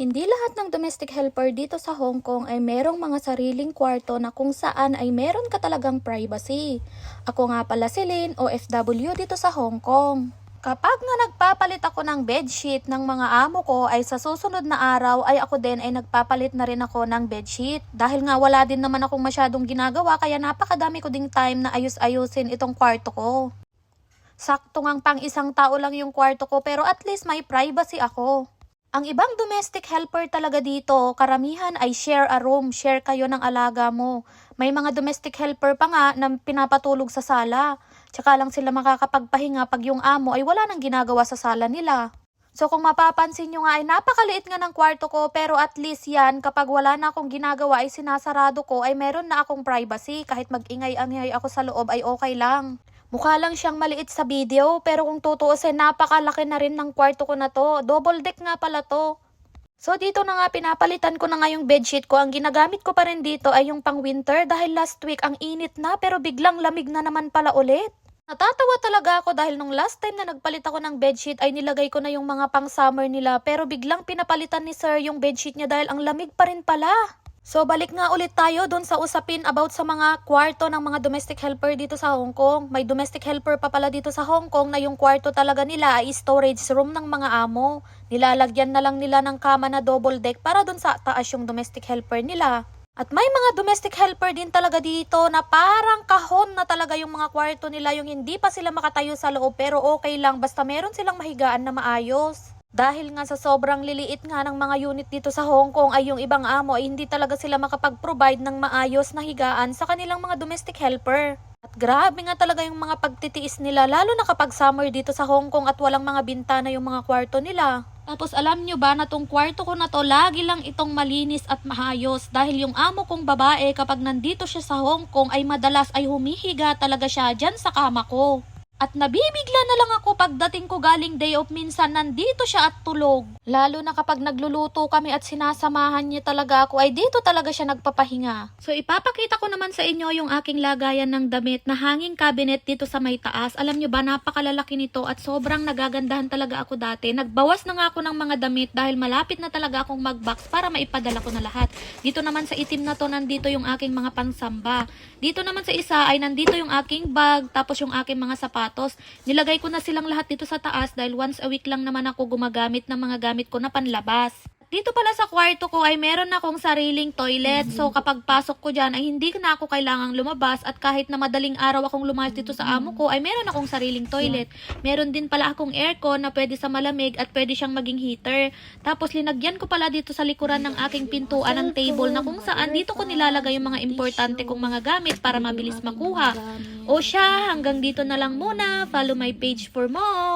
Hindi lahat ng domestic helper dito sa Hong Kong ay merong mga sariling kwarto na kung saan ay meron ka talagang privacy. Ako nga pala si Lynn, OFW dito sa Hong Kong. Kapag nga nagpapalit ako ng bedsheet ng mga amo ko ay sa susunod na araw ay ako din ay nagpapalit na rin ako ng bedsheet. Dahil nga wala din naman akong masyadong ginagawa kaya napakadami ko ding time na ayus-ayusin itong kwarto ko. Sakto ngang pang isang tao lang yung kwarto ko pero at least may privacy ako. Ang ibang domestic helper talaga dito, karamihan ay share a room, share kayo ng alaga mo. May mga domestic helper pa nga na pinapatulog sa sala. Tsaka lang sila makakapagpahinga pag yung amo ay wala nang ginagawa sa sala nila. So kung mapapansin nyo nga ay napakaliit nga ng kwarto ko pero at least yan kapag wala na akong ginagawa ay sinasarado ko ay meron na akong privacy kahit magingay-angay ako sa loob ay okay lang. Mukha lang siyang maliit sa video, pero kung tutuusin, napakalaki na rin ng kwarto ko na to. Double deck nga pala to. So dito na nga pinapalitan ko na nga yung bedsheet ko. Ang ginagamit ko pa rin dito ay yung pang winter dahil last week ang init na pero biglang lamig na naman pala ulit. Natatawa talaga ako dahil nung last time na nagpalit ako ng bedsheet ay nilagay ko na yung mga pang summer nila pero biglang pinapalitan ni sir yung bedsheet niya dahil ang lamig pa rin pala. So balik nga ulit tayo doon sa usapin about sa mga kwarto ng mga domestic helper dito sa Hong Kong. May domestic helper pa pala dito sa Hong Kong na yung kwarto talaga nila ay storage room ng mga amo. Nilalagyan na lang nila ng kama na double deck para doon sa taas yung domestic helper nila. At may mga domestic helper din talaga dito na parang kahon na talaga yung mga kwarto nila yung hindi pa sila makatayo sa loob pero okay lang basta meron silang mahigaan na maayos. Dahil nga sa sobrang liliit nga ng mga unit dito sa Hong Kong ay yung ibang amo ay hindi talaga sila makapag-provide ng maayos na higaan sa kanilang mga domestic helper. At grabe nga talaga yung mga pagtitiis nila lalo na kapag summer dito sa Hong Kong at walang mga bintana yung mga kwarto nila. Tapos alam nyo ba na tong kwarto ko na to lagi lang itong malinis at maayos dahil yung amo kong babae kapag nandito siya sa Hong Kong ay madalas ay humihiga talaga siya dyan sa kama ko. At nabibigla na lang ako pagdating ko galing day off minsan nandito siya at tulog. Lalo na kapag nagluluto kami at sinasamahan niya talaga ako ay dito talaga siya nagpapahinga. So ipapakita ko naman sa inyo yung aking lagayan ng damit na hanging cabinet dito sa may taas. Alam nyo ba napakalalaki nito at sobrang nagagandahan talaga ako dati. Nagbawas na nga ako ng mga damit dahil malapit na talaga akong mag-box para maipadala ko na lahat. Dito naman sa itim na to nandito yung aking mga pangsamba. Dito naman sa isa ay nandito yung aking bag tapos yung aking mga sapatos. Nilagay ko na silang lahat dito sa taas dahil once a week lang naman ako gumagamit ng mga gamit ko na panlabas. Dito pala sa kwarto ko ay meron akong sariling toilet. So kapag pasok ko dyan ay hindi na ako kailangang lumabas at kahit na madaling araw akong lumayas dito sa amo ko ay meron akong sariling toilet. Meron din pala akong aircon na pwede sa malamig at pwede siyang maging heater. Tapos linagyan ko pala dito sa likuran ng aking pintuan ng table na kung saan dito ko nilalagay yung mga importante kong mga gamit para mabilis makuha. O siya, hanggang dito na lang muna. Follow my page for more.